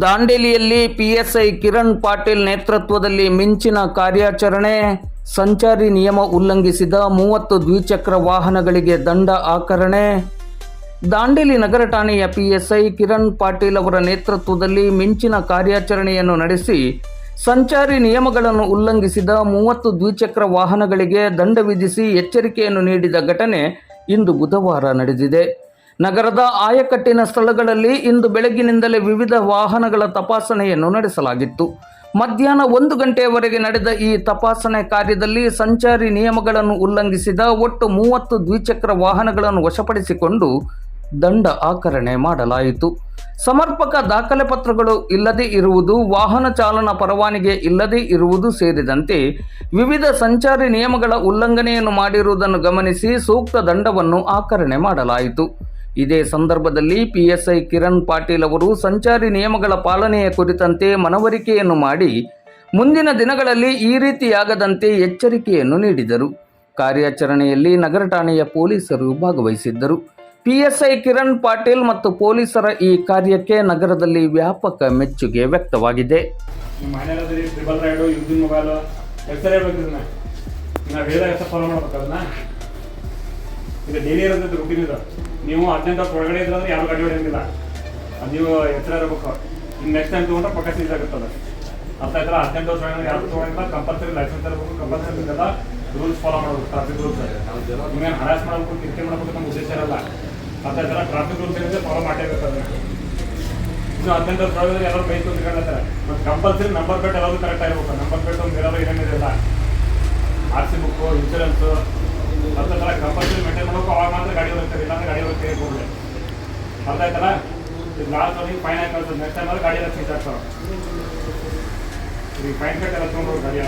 ದಾಂಡೇಲಿಯಲ್ಲಿ PSI Kiran Patil ನೇತೃತ್ವದಲ್ಲಿ ಮಿಂಚಿನ ಕಾರ್ಯಾಚರಣೆ, ಸಂಚಾರಿ ನಿಯಮ ಉಲ್ಲಂಘಿಸಿದ ಮೂವತ್ತು ದ್ವಿಚಕ್ರ ವಾಹನಗಳಿಗೆ ದಂಡ ಆಕರಣೆ. ದಾಂಡೇಲಿ ನಗರ ಠಾಣೆಯ ಪಿಎಸ್ಐ ಕಿರಣ್ ಪಾಟೀಲ್ ಅವರ ನೇತೃತ್ವದಲ್ಲಿ ಮಿಂಚಿನ ಕಾರ್ಯಾಚರಣೆಯನ್ನು ನಡೆಸಿ, ಸಂಚಾರಿ ನಿಯಮಗಳನ್ನು ಉಲ್ಲಂಘಿಸಿದ ಮೂವತ್ತು ದ್ವಿಚಕ್ರ ವಾಹನಗಳಿಗೆ ದಂಡ ವಿಧಿಸಿ ಎಚ್ಚರಿಕೆಯನ್ನು ನೀಡಿದ ಘಟನೆ ಇಂದು ಬುಧವಾರ ನಡೆದಿದೆ. ನಗರದ ಆಯಕಟ್ಟಿನ ಸ್ಥಳಗಳಲ್ಲಿ ಇಂದು ಬೆಳಗ್ಗಿನಿಂದಲೇ ವಿವಿಧ ವಾಹನಗಳ ತಪಾಸಣೆಯನ್ನು ನಡೆಸಲಾಗಿತ್ತು. ಮಧ್ಯಾಹ್ನ ಒಂದು ಗಂಟೆಯವರೆಗೆ ನಡೆದ ಈ ತಪಾಸಣೆ ಕಾರ್ಯದಲ್ಲಿ ಸಂಚಾರಿ ನಿಯಮಗಳನ್ನು ಉಲ್ಲಂಘಿಸಿದ ಒಟ್ಟು ಮೂವತ್ತು ದ್ವಿಚಕ್ರ ವಾಹನಗಳನ್ನು ವಶಪಡಿಸಿಕೊಂಡು ದಂಡ ಆಕರಣೆ ಮಾಡಲಾಯಿತು. ಸಮರ್ಪಕ ದಾಖಲೆ ಪತ್ರಗಳು ಇಲ್ಲದೇ ಇರುವುದು, ವಾಹನ ಚಾಲನಾ ಪರವಾನಿಗೆ ಇಲ್ಲದೇ ಇರುವುದು ಸೇರಿದಂತೆ ವಿವಿಧ ಸಂಚಾರಿ ನಿಯಮಗಳ ಉಲ್ಲಂಘನೆಯನ್ನು ಮಾಡಿರುವುದನ್ನು ಗಮನಿಸಿ ಸೂಕ್ತ ದಂಡವನ್ನು ಆಕರಣೆ ಮಾಡಲಾಯಿತು. ಇದೇ ಸಂದರ್ಭದಲ್ಲಿ ಪಿಎಸ್ಐ ಕಿರಣ್ ಪಾಟೀಲ್ ಅವರು ಸಂಚಾರಿ ನಿಯಮಗಳ ಪಾಲನೆಯ ಕುರಿತಂತೆ ಮನವರಿಕೆಯನ್ನು ಮಾಡಿ ಮುಂದಿನ ದಿನಗಳಲ್ಲಿ ಈ ರೀತಿಯಾಗದಂತೆ ಎಚ್ಚರಿಕೆಯನ್ನು ನೀಡಿದರು. ಕಾರ್ಯಾಚರಣೆಯಲ್ಲಿ ನಗರ ಠಾಣೆಯ ಪೊಲೀಸರು ಭಾಗವಹಿಸಿದ್ದರು. ಪಿಎಸ್ಐ ಕಿರಣ್ ಪಾಟೀಲ್ ಮತ್ತು ಪೊಲೀಸರ ಈ ಕಾರ್ಯಕ್ಕೆ ನಗರದಲ್ಲಿ ವ್ಯಾಪಕ ಮೆಚ್ಚುಗೆ ವ್ಯಕ್ತವಾಗಿದೆ. ಇದು ಡೈಲಿ ಇರೋದಂತ ರುಟೀನ್ ಇದು. ನೀವು ಹದಿನೆಂಟು ವರ್ಷ ಒಳಗಡೆ ಇದ್ರೆ ಅಂದ್ರೆ ಯಾರು ಗಾಡಿ ಹೊಡೆಯಂಗಿಲ್ಲ ನೀವು ಎಚ್ಚರ ಇರಬೇಕು. ಇನ್ನು ನೆಕ್ಸ್ಟ್ ಟೈಮ್ ತೊಗೊಂಡ್ರೆ ಪಕ್ಕ ಸೀಸ್ ಆಗುತ್ತದ ಅರ್ಥ ಆಯ್ತಲ್ಲ? ಹದಿನೆಂಟು ವರ್ಷ ಒಳಗಡೆ ಯಾರು ತೊಗೊಂಡಿಲ್ಲ ಕಂಪಲ್ಸರಿ ಲೈಸೆನ್ಸ್ ಇರಬೇಕು ಕಂಪಲ್ಸರಿ ಇಲ್ಲ ರೂಲ್ಸ್ ಫಾಲೋ ಮಾಡಬೇಕು ಟ್ರಾಫಿಕ್ ರೂಲ್ಸ್ ನಿಮ್ಗೆ ಹರಾಸ್ ಮಾಡಬೇಕು ಕಿರಿಕೆ ಮಾಡಬೇಕು ನಮ್ಮ ಉದ್ದೇಶ ಇರಲ್ಲ. ಅರ್ಥ ಆಯ್ತಲ್ಲ? ಟ್ರಾಫಿಕ್ ರೂಲ್ಸ್ ಏನಿದೆ ಫಾಲೋ ಮಾಡಲೇಬೇಕು ಅದನ್ನ. ಇನ್ನು ಹದಿನೆಂಟು ವರ್ಷ ಒಳಗಡೆ ಯಾರು ಬೈಕ್ ಬಟ್ ಮತ್ತು ಕಂಪಲ್ಸರಿ ನಂಬರ್ ಪ್ಲೇಟ್ ಎಲ್ಲರೂ ಕರೆಕ್ಟ್ ಆಗಿರ್ಬೇಕು. ನಂಬರ್ ಪ್ಲೇಟ್ ಒಂದು ಇರೋದು ಏನೇನಿರಲ್ಲ ಆರ್ ಸಿ ಬುಕ್ಕು ಇನ್ಶೂರೆನ್ಸು ಅರ್ಥ ಆಯ್ತಲ್ಲ? ಕಂಪಲ್ಸರಿ ಮೇಂಟೈನ್ ಅರ್ಥ ಆಯ್ತಲ್ಲ ಇದು ಲಾಸ್ಟ್ ಅವ್ರಿಗೆ ಫೈನ್ ಹಾಕಿ ಕಳ್ಸೋದು ನೆಕ್ಸ್ಟ್ ಟೈಮ್ ಗಾಡಿ ಎಲ್ಲ ಸೀಟ್ ಹಾಕ್ತಾವೆ ಈಗ ಫೈನ್ ಕಟ್ಟೆಲ್ಲ ತೊಗೊಂಡು ಗಾಡಿ